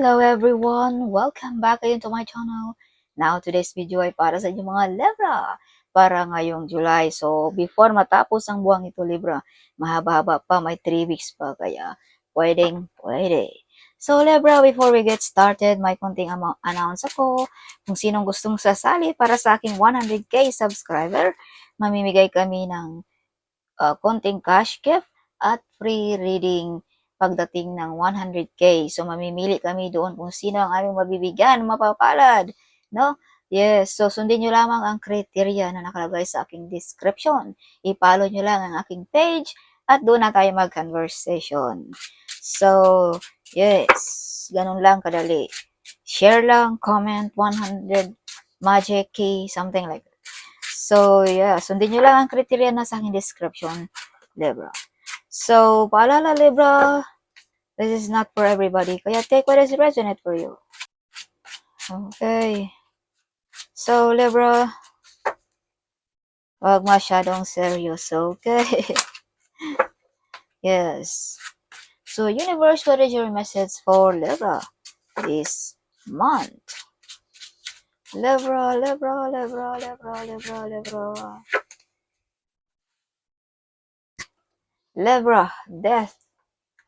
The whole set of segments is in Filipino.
Hello everyone! Welcome back again to my channel. Now, today's video ay para sa inyong mga Libra para ngayong July. So, before matapos ang buwang ito Libra, mahaba-haba pa, may 3 weeks pa, kaya pwedeng pwede. So, Libra, before we get started, may konting announce ako. Kung sinong gustong sasali para sa aking 100k subscriber, mamimigay kami ng uh, konting cash gift at free reading pagdating ng 100k. So mamimili kami doon kung sino ang aming mabibigyan, mapapalad, no? Yes, so sundin nyo lamang ang criteria na nakalagay sa aking description. I-follow nyo lang ang aking page at doon na tayo mag-conversation. So, yes, ganun lang kadali. Share lang, comment, 100 magic key, something like that. So, yeah, sundin nyo lang ang criteria na sa aking description, Libra. So, paalala, Libra, this is not for everybody. Kaya take what is resonate for you. Okay. So, Libra, wag masyadong serious, okay? yes. So, universe, what is your message for Libra this month? Libra, Libra, Libra, Libra, Libra, Libra. Libra, death.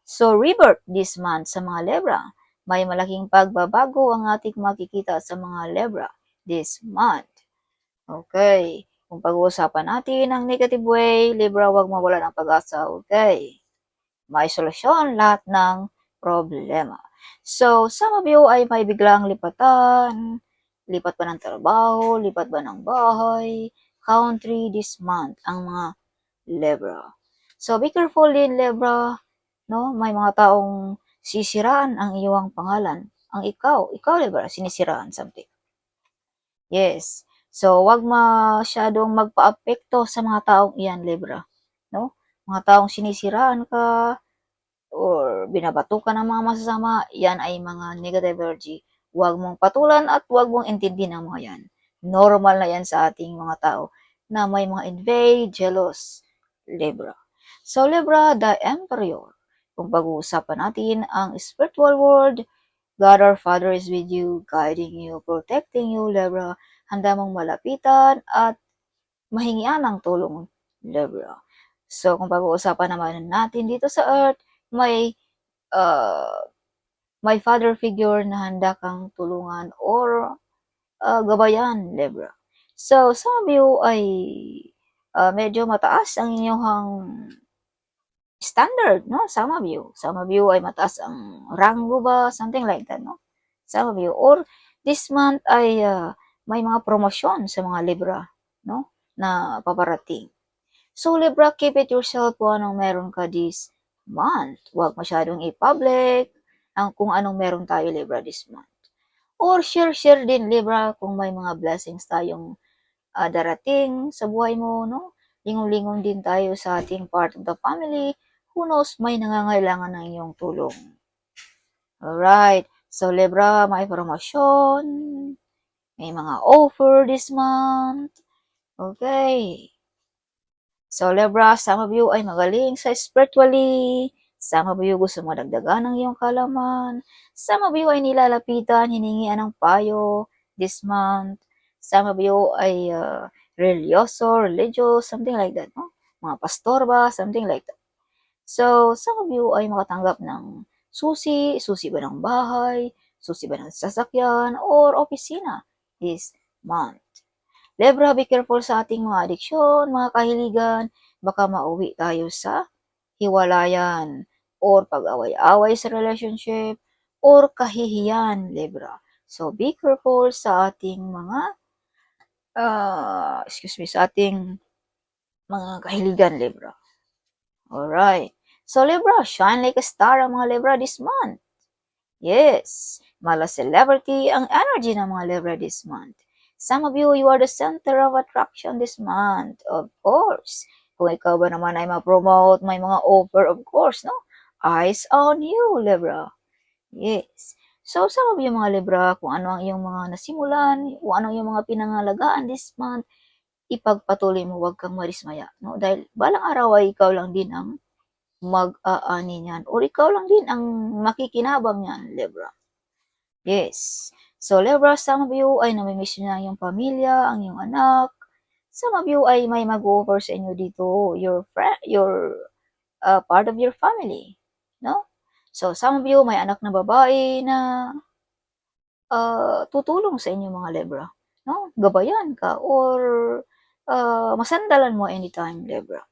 So, rebirth this month sa mga Libra. May malaking pagbabago ang ating makikita sa mga Libra this month. Okay. Kung pag-uusapan natin ang negative way, Libra, huwag mawala ng pag-asa. Okay. May solusyon lahat ng problema. So, some of you ay may biglang lipatan, lipat ba ng trabaho, lipat ba ng bahay, country this month, ang mga Libra. So, be careful din, Libra. No? May mga taong sisiraan ang iyong pangalan. Ang ikaw, ikaw, Libra, sinisiraan something. Yes. So, wag masyadong magpa-apekto sa mga taong iyan, Libra. No? Mga taong sinisiraan ka or binabato ka ng mga masasama, yan ay mga negative energy. Huwag mong patulan at huwag mong intindihin ang mga yan. Normal na yan sa ating mga tao na may mga envy, jealous, Libra. So, Libra, the Emperor. Kung pag-uusapan natin ang spiritual world, God our Father is with you, guiding you, protecting you, Libra. Handa mong malapitan at mahingian ng tulong, Libra. So, kung pag-uusapan naman natin dito sa Earth, may uh, may father figure na handa kang tulungan or uh, gabayan, Libra. So, some of you ay uh, medyo mataas ang inyong standard, no? Some of you. Some of you ay mataas ang rango ba? Something like that, no? Some of you. Or this month ay uh, may mga promosyon sa mga Libra, no? Na paparating. So, Libra, keep it yourself kung anong meron ka this month. Huwag masyadong i-public ang kung anong meron tayo, Libra, this month. Or share-share din, Libra, kung may mga blessings tayong uh, darating sa buhay mo, no? Lingon-lingon din tayo sa ating part of the family. Who knows, may nangangailangan ng iyong tulong. Alright. So, Libra, may promosyon. May mga offer this month. Okay. So, Libra, some of you ay magaling sa spiritually. Some of you gusto mo dagdagan ng iyong kalaman. Some of you ay nilalapitan, hiningian ng payo this month. Some of you ay uh, religyoso, religious, something like that, no? Mga pastor ba, something like that. So, some of you ay makatanggap ng susi, susi ba ng bahay, susi ba ng sasakyan, or opisina this month. Libra, be careful sa ating mga adiksyon, mga kahiligan, baka mauwi tayo sa hiwalayan, or pag-away-away sa relationship, or kahihiyan, Libra. So, be careful sa ating mga, uh, excuse me, sa ating mga kahiligan, Libra. Alright. So, Libra, shine like a star ang mga Libra this month. Yes, mala celebrity ang energy ng mga Libra this month. Some of you, you are the center of attraction this month. Of course. Kung ikaw ba naman ay ma-promote, may mga offer, of course, no? Eyes on you, Libra. Yes. So, some of you mga Libra, kung ano ang iyong mga nasimulan, kung ano iyong mga pinangalagaan this month, ipagpatuloy mo, huwag kang marismaya. No? Dahil balang araw ay ikaw lang din ang mag-aani niyan. Or ikaw lang din ang makikinabang niyan, Libra. Yes. So, Libra, some of you ay namimiss nyo na ang pamilya, ang iyong anak. Some of you ay may mag-over sa inyo dito, your friend, your uh, part of your family. No? So, some of you may anak na babae na uh, tutulong sa inyo mga Libra. No? Gabayan ka or uh, masandalan mo anytime, Libra.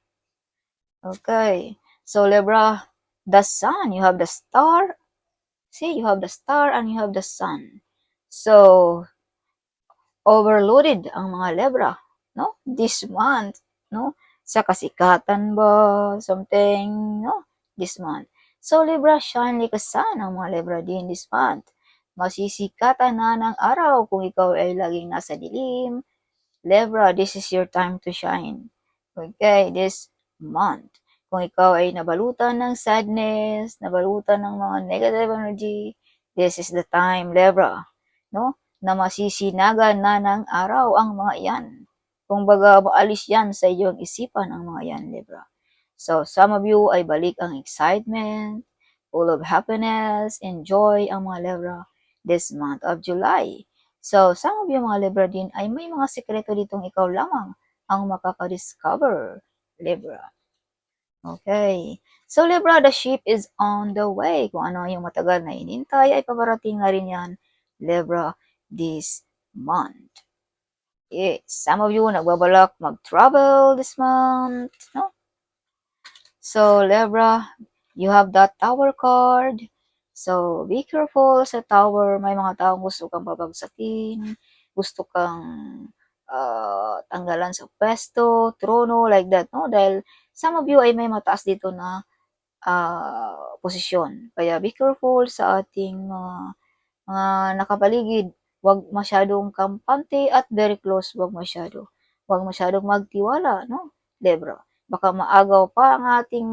Okay. So, Libra, the sun, you have the star. See, you have the star and you have the sun. So, overloaded ang mga Libra, no? This month, no? Sa kasikatan ba, something, no? This month. So, Libra, shine like a sun ang mga Libra din this month. Masisikatan na ng araw kung ikaw ay laging nasa dilim. Libra, this is your time to shine. Okay, this month. Kung ikaw ay nabalutan ng sadness, nabalutan ng mga negative energy, this is the time, Libra, no? Na masisinagan na ng araw ang mga iyan. Kung baga, maalis yan sa iyong isipan ang mga yan, Libra. So, some of you ay balik ang excitement, full of happiness, and joy ang mga Libra this month of July. So, some of you mga Libra din ay may mga sekreto ditong ikaw lamang ang makaka-discover, Libra. Okay. So, Libra, the ship is on the way. Kung ano yung matagal na inintay, ay paparating na rin yan, Libra, this month. Yes. Some of you nagbabalak mag-travel this month, no? So, Libra, you have that tower card. So, be careful sa tower. May mga taong gusto kang babagsakin, gusto kang uh, tanggalan sa pwesto, trono, like that, no? Dahil some of you ay may mataas dito na uh, posisyon. Kaya be careful sa ating mga, mga nakapaligid. Huwag masyadong kampante at very close. Huwag masyado. Huwag masyadong magtiwala, no? Debra. Baka maagaw pa ang ating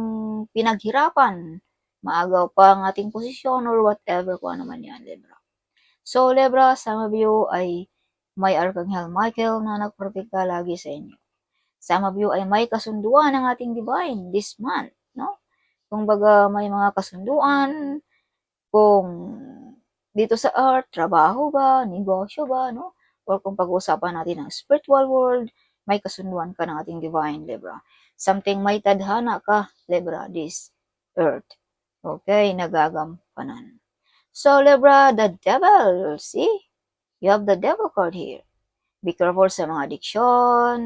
pinaghirapan. Maagaw pa ang ating posisyon or whatever kung ano man yan, Libra. So, Libra, some of you ay may Archangel Michael na nagprotekta lagi sa inyo. Of you ay may kasunduan ng ating divine this month, no? Kung baga may mga kasunduan, kung dito sa earth, trabaho ba, negosyo ba, no? Or kung pag-uusapan natin ng spiritual world, may kasunduan ka ng ating divine, Libra. Something may tadhana ka, Libra, this earth. Okay, nagagampanan. So, Libra, the devil, see? You have the devil card here. Be careful sa mga addiction,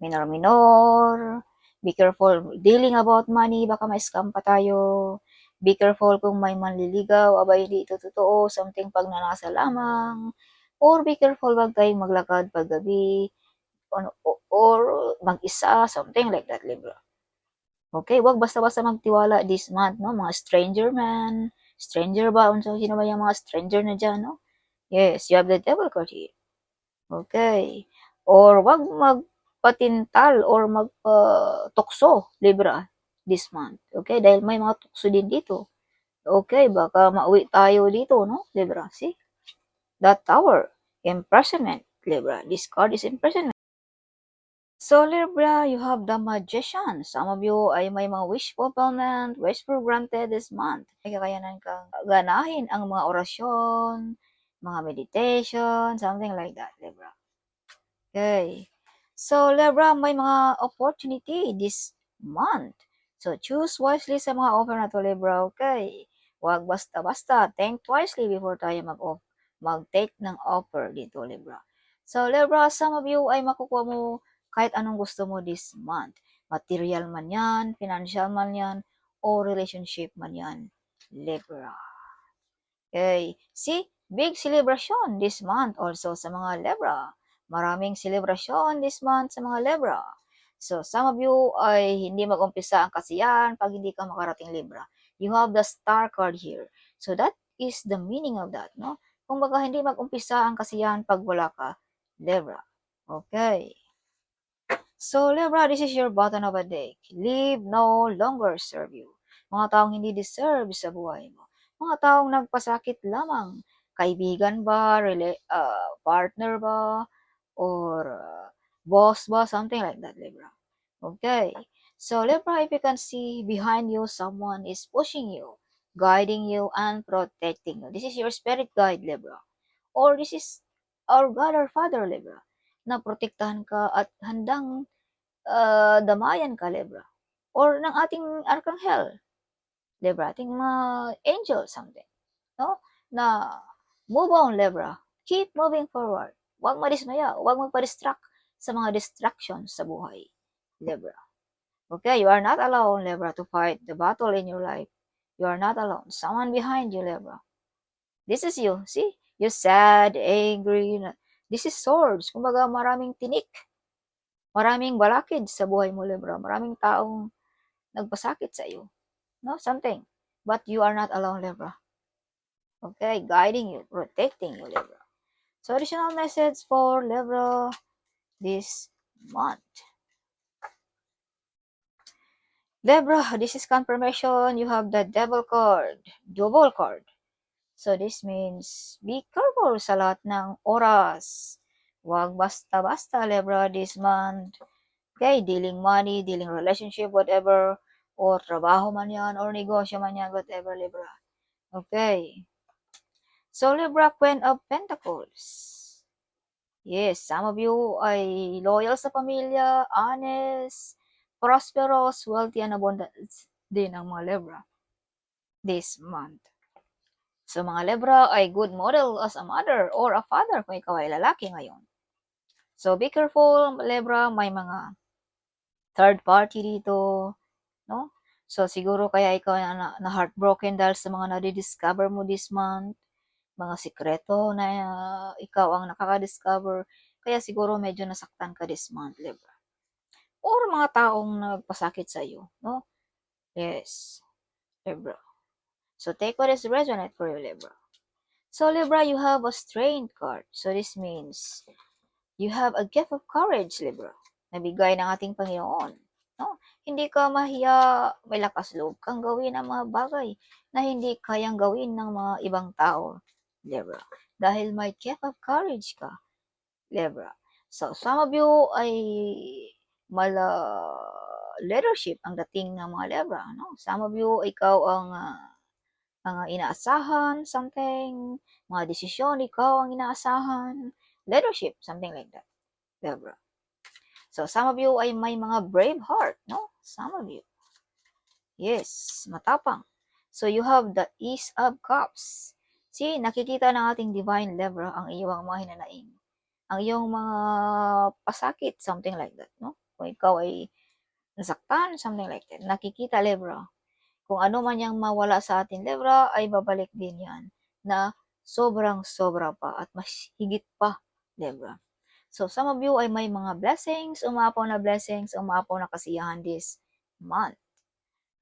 minor-minor. Be careful dealing about money, baka ma-scam pa tayo. Be careful kung may manliligaw, abay hindi ito totoo, something pagnanasa lamang. Or be careful wag tayong maglakad paggabi, or, or mag-isa, something like that, Libra. Okay, wag basta-basta magtiwala this month, no? Mga stranger man, stranger ba? Unsa sino ba yung mga stranger na dyan, no? Yes, you have the devil card here. Okay. Or wag magpatintal or magtukso, uh, Libra, this month. Okay? Dahil may mga tukso din dito. Okay, baka mauwi tayo dito, no? Libra, see? That tower, imprisonment, Libra. This card is imprisonment. So, Libra, you have the magician. Some of you ay may mga wish fulfillment, wish for granted this month. May kakayanan kang ganahin ang mga orasyon, mga meditation, something like that, Libra. Okay. So, Libra, may mga opportunity this month. So, choose wisely sa mga offer na to, Libra, okay? Huwag basta-basta. Think wisely before tayo mag-take ng offer dito, Libra. So, Libra, some of you ay makukuha mo kahit anong gusto mo this month. Material man yan, financial man yan, o relationship man yan, Libra. Okay. See, Big celebration this month also sa mga Libra. Maraming celebration this month sa mga Libra. So, some of you ay hindi mag-umpisa ang kasiyahan pag hindi ka makarating Libra. You have the star card here. So, that is the meaning of that, no? Kung baga hindi mag-umpisa ang kasiyahan pag wala ka, Libra. Okay. So, Libra, this is your button of a deck. Leave no longer serve you. Mga taong hindi deserve sa buhay mo. Mga taong nagpasakit lamang kaibigan ba, rela- uh, partner ba, or uh, boss ba, something like that, Libra. Okay. So, Libra, if you can see behind you, someone is pushing you. guiding you and protecting you. This is your spirit guide, Libra. Or this is our God, or Father, Libra, na protektahan ka at handang uh, damayan ka, Libra. Or ng ating Arkanghel, Libra, ating mga angel, something. No? Na move on, Libra. Keep moving forward. Huwag madismaya. Huwag magpa-distract sa mga distractions sa buhay, Libra. Okay, you are not alone, Libra, to fight the battle in your life. You are not alone. Someone behind you, Libra. This is you. See? You're sad, angry. This is swords. Kumbaga, maraming tinik. Maraming balakid sa buhay mo, Libra. Maraming taong nagpasakit sa iyo. No? Something. But you are not alone, Libra. Okay? Guiding you, protecting you, Libra. So, additional message for Libra this month. Libra, this is confirmation. You have the devil card, double card. So, this means be careful sa lahat ng oras. Huwag basta-basta, Libra, this month. Okay, dealing money, dealing relationship, whatever, or trabaho man yan, or negosyo man yan, whatever, Libra. Okay. So, Libra, Queen of Pentacles. Yes, some of you ay loyal sa pamilya, honest, prosperous, wealthy, and abundant din ang mga Libra this month. So, mga Libra ay good model as a mother or a father kung ikaw ay lalaki ngayon. So, be careful, Libra, may mga third party dito, no? So, siguro kaya ikaw na, na heartbroken dahil sa mga nadidiscover mo this month, mga sikreto na uh, ikaw ang nakaka-discover, kaya siguro medyo nasaktan ka this month, Libra. Or mga taong nagpasakit sa iyo, no? Yes, Libra. So, take what is resonate for you, Libra. So, Libra, you have a strength card. So, this means you have a gift of courage, Libra, na bigay ng ating Panginoon. No? Hindi ka mahiya, may lakas loob kang gawin ang mga bagay na hindi kayang gawin ng mga ibang tao, Libra. Dahil may gift of courage ka, Libra. So, some of you ay mala leadership ang dating ng mga Libra. No? Some of you, ikaw ang uh, ang inaasahan, something, mga desisyon, ikaw ang inaasahan, leadership, something like that. Libra. So, some of you ay may mga brave heart, no? Some of you. Yes, matapang. So, you have the Ease of Cups. See, nakikita ng ating divine Libra ang iyong mga hinanaing. Ang iyong mga pasakit, something like that, no? Kung ikaw ay nasaktan, something like that. Nakikita Libra. Kung ano man yung mawala sa ating Libra, ay babalik din yan na sobrang sobra pa at mas higit pa, Libra. So, some of you ay may mga blessings, umapaw na blessings, umapaw na kasiyahan this month.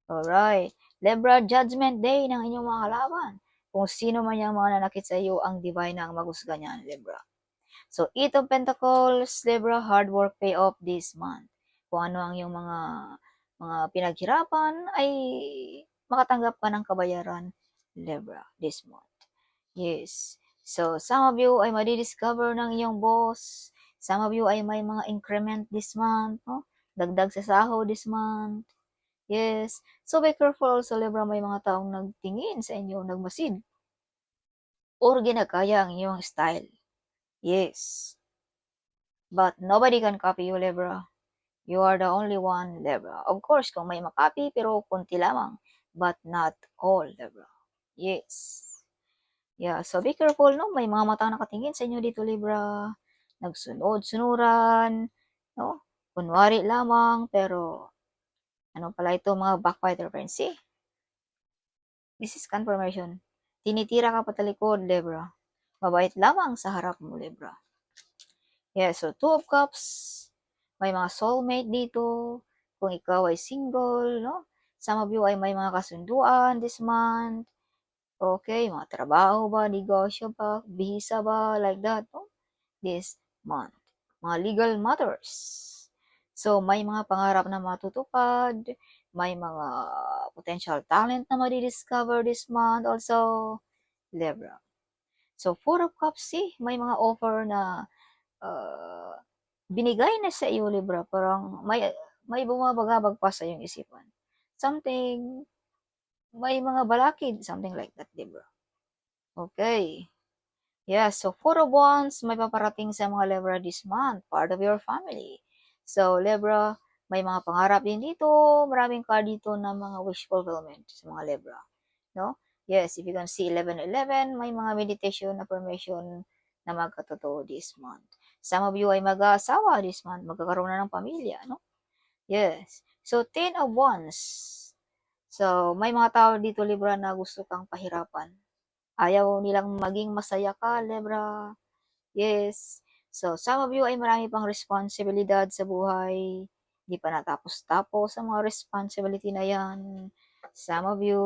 Alright. Libra, Judgment Day ng inyong mga kalaban. Kung sino man yung mga nanakit sa iyo, ang divine ang maghusga niyan, Libra. So, Eight of Pentacles, Libra, hard work pay off this month. Kung ano ang yung mga mga pinaghirapan, ay makatanggap ka ng kabayaran, Libra, this month. Yes. So, some of you ay madidiscover ng iyong boss. Some of you ay may mga increment this month, no? Dagdag sa sahod this month. Yes. So, be careful also, Libra, may mga taong nagtingin sa inyo, nagmasid. Or ginagaya ang iyong style. Yes. But nobody can copy you, Libra. You are the only one, Libra. Of course, kung may makapi, pero kunti lamang. But not all, Libra. Yes. Yeah, so be careful, no? May mga mata nakatingin sa inyo dito, Libra. Nagsunod-sunuran, no? Kunwari lamang, pero ano pala ito, mga backbiter friends, see? This is confirmation. Tinitira ka patalikod, Libra. Mabait lamang sa harap mo, Libra. Yeah, so two of cups. May mga soulmate dito. Kung ikaw ay single, no? Some of you ay may mga kasunduan this month. Okay, mga trabaho ba, negosyo ba, visa ba, like that, no? This month. Mga legal matters. So, may mga pangarap na matutupad, may mga potential talent na madidiscover this month also, Libra. So, Four of Cups, see, may mga offer na uh, binigay na sa iyo, Libra, parang may, may bumabagabag pa sa iyong isipan. Something may mga balakid, something like that, Libra. Okay. Yeah, so four of wands, may paparating sa mga Libra this month, part of your family. So, Libra, may mga pangarap din dito, maraming card dito na mga wish fulfillment sa mga Libra. No? Yes, if you can see 11-11, may mga meditation, affirmation na magkatotoo this month. Some of you ay mag-aasawa this month, magkakaroon na ng pamilya, no? Yes. So, 10 of wands. So, may mga tao dito, Libra, na gusto kang pahirapan. Ayaw nilang maging masaya ka, Libra. Yes. So, some of you ay marami pang responsibilidad sa buhay. Hindi pa natapos-tapos sa mga responsibility na yan. Some of you,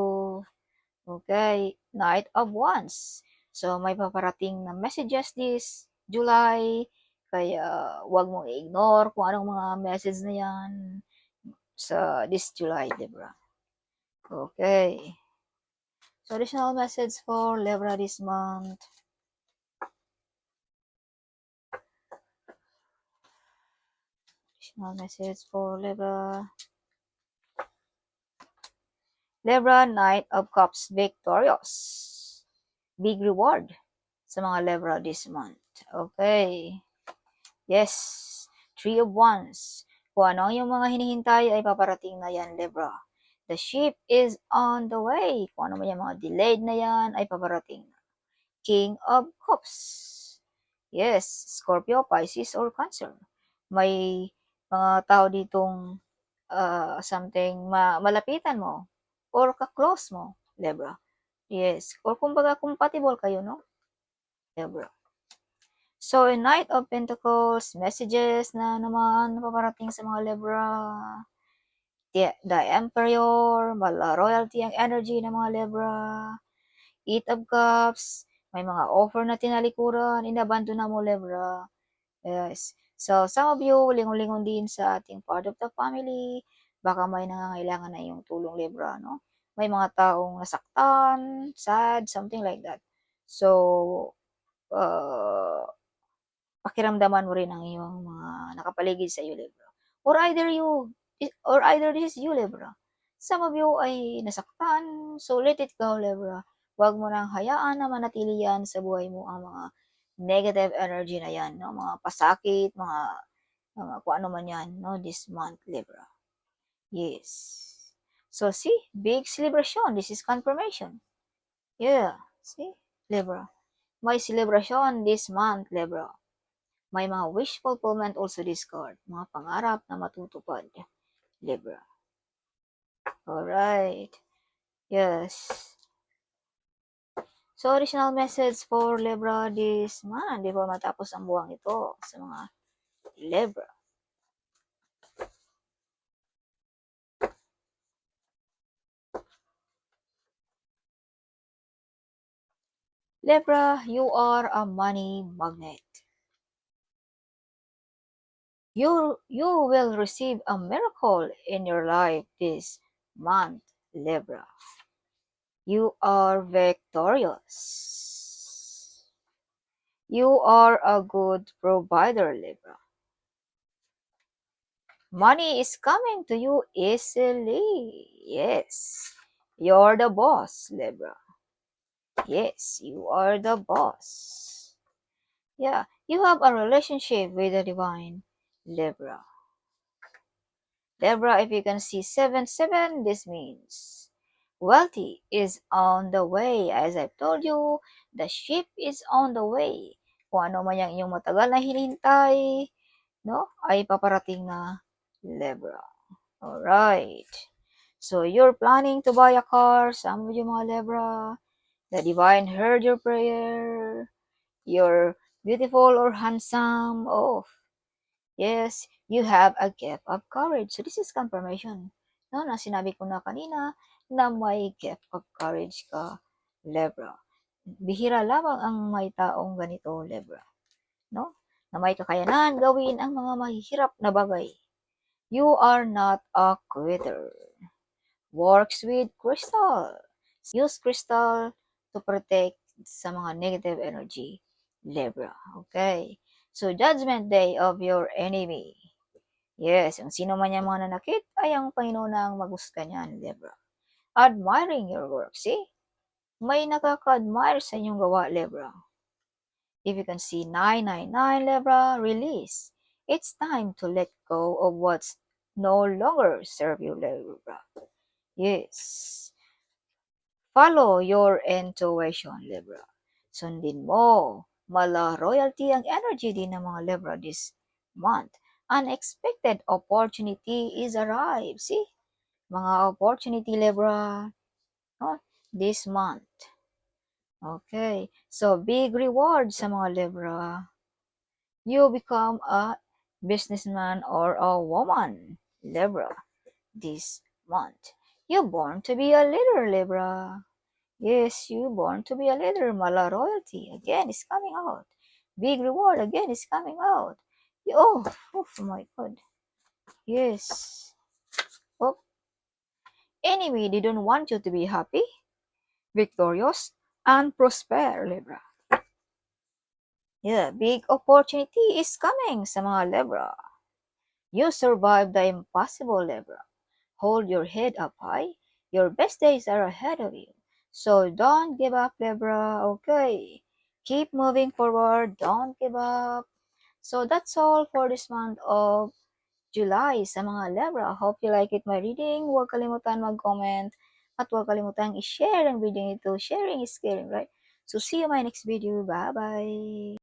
okay, Knight of Wands. So, may paparating na messages this July. Kaya, wag mong i-ignore kung anong mga message na yan sa this July, Libra. Okay. So, additional message for Libra this month. Additional message for Libra. Libra, Knight of Cups, victorious. Big reward sa mga Libra this month. Okay. Yes. Three of Wands. Kung ano yung mga hinihintay ay paparating na yan, Libra. The ship is on the way. Kung ano man yung mga delayed na yan ay paparating na. King of Cups. Yes, Scorpio, Pisces, or Cancer. May mga tao ditong uh, something ma malapitan mo or ka-close mo, Libra. Yes, or kumbaga compatible kayo, no? Libra. So, in Knight of Pentacles, messages na naman paparating sa mga Libra. The, the Emperor, mala royalty ang energy ng mga Libra. Eight of Cups, may mga offer na tinalikuran, inabandon na mo Libra. Yes. So, some of you, lingon-lingon din sa ating part of the family. Baka may nangangailangan na yung tulong Libra, no? May mga taong nasaktan, sad, something like that. So, uh, pakiramdaman mo rin ang iyong mga nakapaligid sa iyo, Libra. Or either you, or either this is you, Libra. Some of you ay nasaktan, so let it go, Libra. Huwag mo nang hayaan na manatili yan sa buhay mo ang mga negative energy na yan, no? mga pasakit, mga, mga kung ano man yan, no? this month, Libra. Yes. So, see, big celebration. This is confirmation. Yeah, see, Libra. May celebration this month, Libra. May mga wish fulfillment also this card. Mga pangarap na matutupad, Libra. Alright. Yes. So, additional message for Libra this month before matapos ang buwang ito sa mga Libra. Libra, you are a money magnet. You, you will receive a miracle in your life this month, Libra. You are victorious. You are a good provider, Libra. Money is coming to you easily. Yes. You're the boss, Libra. Yes, you are the boss. Yeah, you have a relationship with the divine, Libra. Libra, if you can see 7 7, this means wealthy is on the way. As I've told you, the ship is on the way. Kung ano man yung inyong matagal na hinintay, no, ay paparating na Libra. Alright. So, you're planning to buy a car, some of you mga Libra. The divine heard your prayer. You're beautiful or handsome. Oh, yes, you have a gift of courage. So, this is confirmation. No, na sinabi ko na kanina na may gift of courage ka, Libra. Bihira lamang ang may taong ganito, Libra. No? Na may kakayanan gawin ang mga mahihirap na bagay. You are not a quitter. Works with crystal. Use crystal to protect sa mga negative energy, Libra. Okay? So, judgment day of your enemy. Yes, yung sino man yung mga nanakit, ay ang Panginoon ang magusta niyan, Libra. Admiring your work. See? May nakaka-admire sa inyong gawa, Libra. If you can see 999, Libra, release. It's time to let go of what's no longer serve you, Libra. Yes. Follow your intuition, Libra. Sundin mo. Mala royalty ang energy din ng mga Libra this month. Unexpected opportunity is arrived. See? Mga opportunity, Libra. Oh, this month. Okay. So, big reward sa mga Libra. You become a businessman or a woman, Libra, this month. You're born to be a leader, Libra. Yes, you born to be a leader. Mala royalty again is coming out. Big reward again is coming out. Oh, oh my God. Yes. Enemy didn't want you to be happy, victorious, and prosper, Libra. Yeah, big opportunity is coming sa mga Libra. You survived the impossible, Libra. Hold your head up high. Your best days are ahead of you. So don't give up, Libra. Okay. Keep moving forward. Don't give up. So that's all for this month of July sa mga Libra. Hope you like it my reading. Huwag kalimutan mag-comment at huwag kalimutan i-share ang video nito. Sharing is caring, right? So see you my next video. Bye-bye.